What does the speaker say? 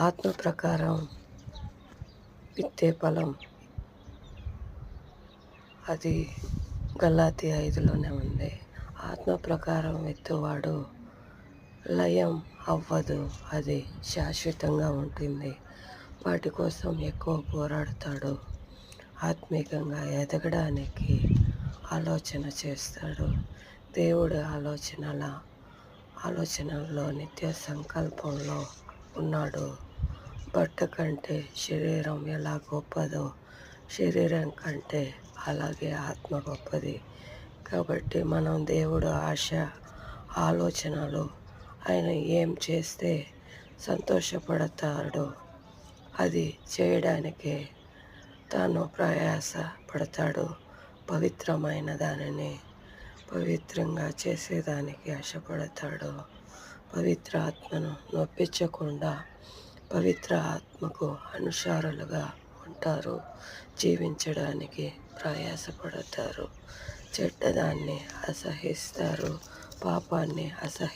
ఆత్మ ప్రకారం విత్తే ఫలం. అది గల్లాతి ఐదులోనే ఉంది. ఆత్మ ప్రకారం విత్తువాడు లయం అవ్వదు. అది శాశ్వతంగా ఉంటుంది. వాటి కోసం ఎక్కువ పోరాడతాడు. ఆత్మీకంగా ఎదగడానికి ఆలోచన చేస్తాడు. దేవుడి ఆలోచనల ఆలోచనల్లో నిత్య సంకల్పంలో ఉన్నాడు. బట్ట కంటే శరీరం ఎలా గొప్పదో శరీరం కంటే అలాగే ఆత్మ గొప్పది. కాబట్టి మనం దేవుడు ఆశ ఆలోచనలు ఆయన ఏం చేస్తే సంతోషపడతాడో అది చేయడానికే తాను ప్రయాస పడతాడు పవిత్రమైన దానిని పవిత్రంగా చేసేదానికి ఆశపడతాడు. పవిత్ర ఆత్మను నొప్పించకుండా పవిత్ర ఆత్మకు అనుసారులుగా ఉంటారు. జీవించడానికి ప్రయాసపడతారు. చెడ్డదాన్ని అసహిస్తారు. పాపాన్ని అసహి